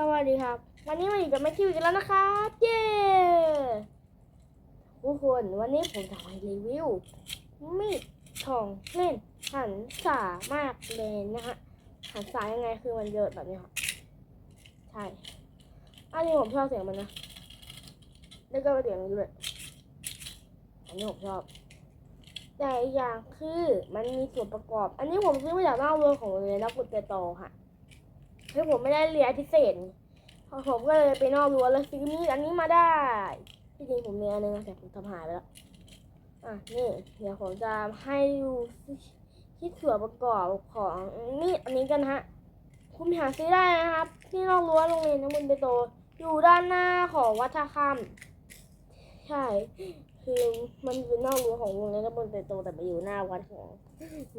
สวัสดีครับ วันนี้มาอยู่กับแมทธิวอีกแล้วนะครับเย้ทุกคนวันนี้ผมจะมารีวิวมีดทองเล่นหันสามากเลยนะฮะหันสายังไงคือมันเยอะแบบนี้ครับใช่อันนี้ผมชอบเสียงมันนะแล้วก็เสียงนี้ด้วยอันนี้ผมชอบแต่อย่างคือมันมีส่วนประกอบ อันนี้ผมซื้อมาจากหน้าเวิร์ของเรียนแล้วกุเตโตค่ะ คือผมไม่ได้เรียนพิเศษพอผมก็เลยไปนอกรั้วแล้วซื้อมีดอันนี้มาได้ที่จริงผมมีอันนึงแต่ผมทำหายไปแล้วอะนี่เดี๋ยวผมจะให้ดูที่ส่วนประกอบของมีดอันนี้กันฮะคุณหาซื้อได้นะครับ ที่นอกรั้วโรงเรียนน้ำมันเปโต อยู่ด้านหน้าของวัดท่าข้ามใช่ คือมันเป็นนอกรั้วของโรงเรียนน้ำมันเปโตแต่ไปอยู่หน้าวัดของ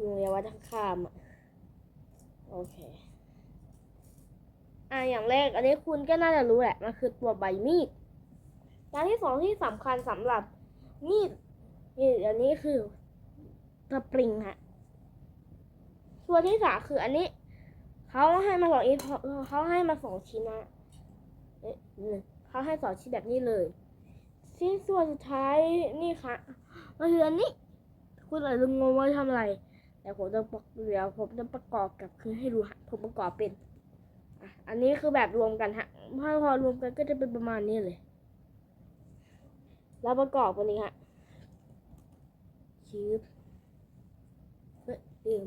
โรงเรียนวัดท่าข้ามอะโอเค อ่าอย่างแรก อันนี้คุณก็น่าจะรู้แหละ มันคือตัวใบมีดอย่างที่สองที่สำคัญสำหรับมีดนี่อันนี้คือสปริงฮะส่วนที่สามคืออันนี้เขาให้มาสองอีเขาให้มาสองชิ้นนะเอ๊ะเขาให้สองชิ้นแบบนี้เลยชิ้นส่วนสุดท้ายนี่ค่ะมันคืออันนี้ คุณอาจจะงงว่าทำอะไร แต่ผมจะบอกเดี๋ยวผมจะประกอบกับคือให้ดูฮะผมประกอบเป็น อันนี้คือแบบรวมกันฮะพอพอรวมกันก็จะเป็นประมาณนี้เลย แล้วประกอบกันนี้ฮะชืบเฮ้ยลืม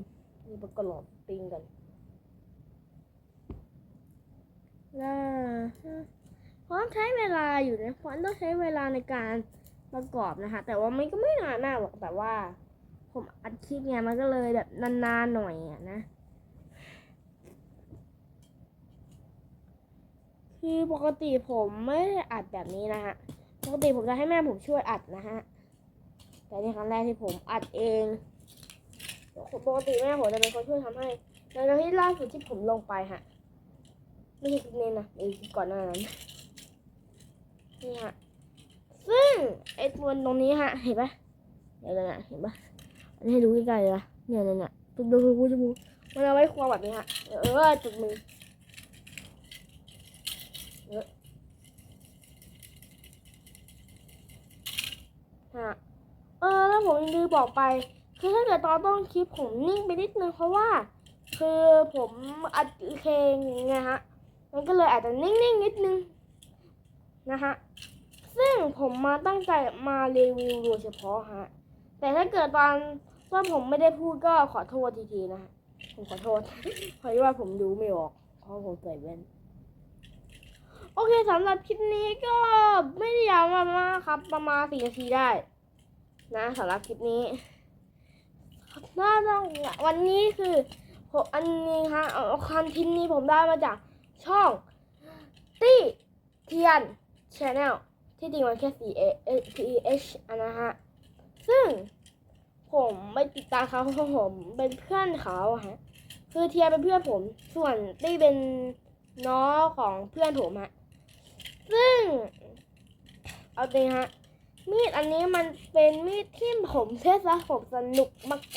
มีประกอบปิงกันน่าพราะใช้เวลาอยู่นะเพราะต้องใช้เวลาในการประกอบนะคะ แต่ว่ามันก็ไม่นานมากหรอกแบบว่า ผมอัดคลิปไงมันก็เลยแบบนานๆหน่อยอะนะ คือปกติผมไม่อัดแบบนี้นะฮะ ปกติผมจะให้แม่ผมช่วยอัดนะฮะ แต่นี่ครั้งแรกที่ผมอัดเองปกติแม่ผมจะเป็นคนช่วยทำให้ในครั้งที่ล่าสุดที่ผมลงไปฮะ ไม่ใช่คลิปนี้นะอ้คลิปก่อนหน้านั้นนี่ฮะ ซึ่งไอ้ตัวตรงนี้ฮะ เห็นปะเดี๋ยวนะเห็นปะอันนี้ให้ดูใกล้ๆเลยนะเนี่ยเนี่ยเนี่ยดูดูดูดูมันเอาไว้ควงแบบนี้ฮะ เออจุดมือ ฮะเออแล้วผมลืมบอกไป คือถ้าเกิดตอนต้นคลิปผมนิ่งไปนิดนึงเพราะว่า คือผมอัดเพลงไงฮะมันก็เลยอาจจะนิ่งๆนิดนึงนะฮะซึ่งผมมาตั้งใจมารีวิวโดยเฉพาะฮะแต่ถ้าเกิดตอนว่าผมไม่ได้พูดก็ขอโทษทีๆนะฮะผมขอโทษเพราะว่าผมดูไม่ออกเพราะผมใส่แว่น โอเคสำหรับคลิปนี้ก็ไม่ได้ยาวมากครับ ประมาณสี่นาทีได้ นะสำหรับคลิปนี้น่าต้องวันนี้คือผมอันนี้ฮะคอนเทนนี้ผมได้มาจากช่องตี้เทียนชาแนลที่จริงมันแค่ C A T H อันนะฮะ ซึ่งผมไปติดตามเขาเพราะผมเป็นเพื่อนเขาฮะ คือเทียนเป็นเพื่อนผม ส่วนตี้เป็นน้องของเพื่อนผมฮะ ซึ่ง เอาจริงฮะ มีดอันนี้มันเป็นมีดที่ผมเทสแล้วผมสนุก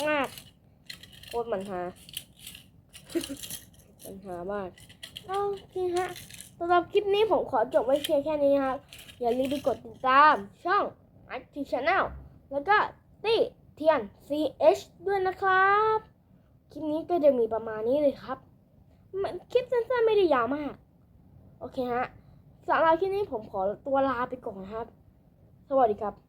มากๆโคตรมันหามันหามากเอาจริงฮะสำหรับคลิปนี้ผมขอจบไว้เพียงแค่นี้ครับ อย่าลืมไปกดติดตามช่อง a c t i v Channel แล้วก็ตี้เทียน CH ด้วยนะครับ คลิปนี้ก็จะมีประมาณนี้เลยครับมันคลิปสั้นๆไม่ได้ยาวมาก โอเคฮะ สำหรับคลิปนี้ผมขอตัวลาไปก่อนครับ สวัสดีครับ